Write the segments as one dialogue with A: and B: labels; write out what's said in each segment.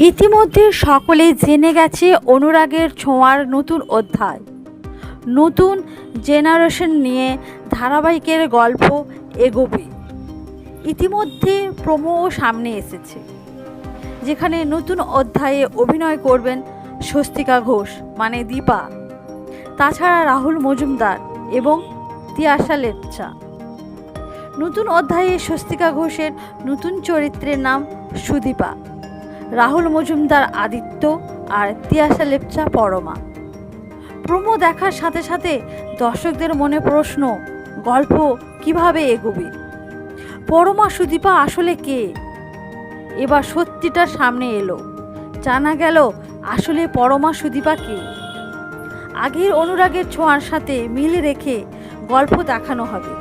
A: ইতিমধ্যে সকলে জেনে গেছে অনুরাগের ছোঁয়ার নতুন অধ্যায়। নতুন জেনারেশন নিয়ে ধারাবাহিকের গল্প এগোবে। ইতিমধ্যে প্রোমোও সামনে এসেছে। যেখানে নতুন অধ্যায়ে অভিনয় করবেন স্বস্তিকা ঘোষ মানে দীপা। তাছাড়া রাহুল মজুমদার এবং তিয়াশা লেপচা। নতুন অধ্যায়ে স্বস্তিকা ঘোষের নতুন চরিত্রের নাম সুদীপা। রাহুল মজুমদার আদিত্য আর তিয়াশা লেপচা পরমা। প্রোমো দেখার সাথে সাথে দর্শকদের মনে প্রশ্ন, গল্প কীভাবে এগোবে? পরমা সুদীপা আসলে কে? এবার সত্যিটা সামনে এলো। জানা গেল আসলে পরমা সুদীপা কে? আগের অনুরাগের ছোঁয়ার সাথে মিল রেখে গল্প দেখানো হবে।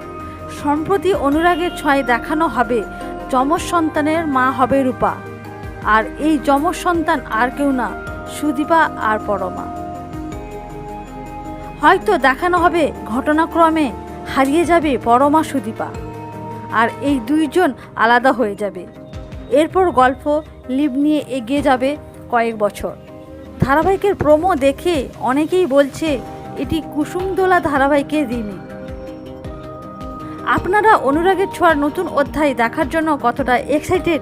A: সম্প্রতি অনুরাগের ছোঁয়ায় দেখানো হবে যমজ সন্তানের মা হবে রূপা। আর এই যমজ সন্তান আর কেউ না, সুদীপা আর পরমা। হয়তো দেখানো হবে ঘটনাক্রমে হারিয়ে যাবে পরমা, সুদীপা। আর এই দুইজন আলাদা হয়ে যাবে। এরপর গল্প লিভ নিয়ে এগিয়ে যাবে কয়েক বছর। ধারাবাহিকের প্রোমো দেখে অনেকেই বলছে, এটি কুসুমদোলা ধারাবাহিকের রিমিক। আপনারা অনুরাগের ছোঁয়ার নতুন অধ্যায় দেখার জন্য কতটা এক্সাইটেড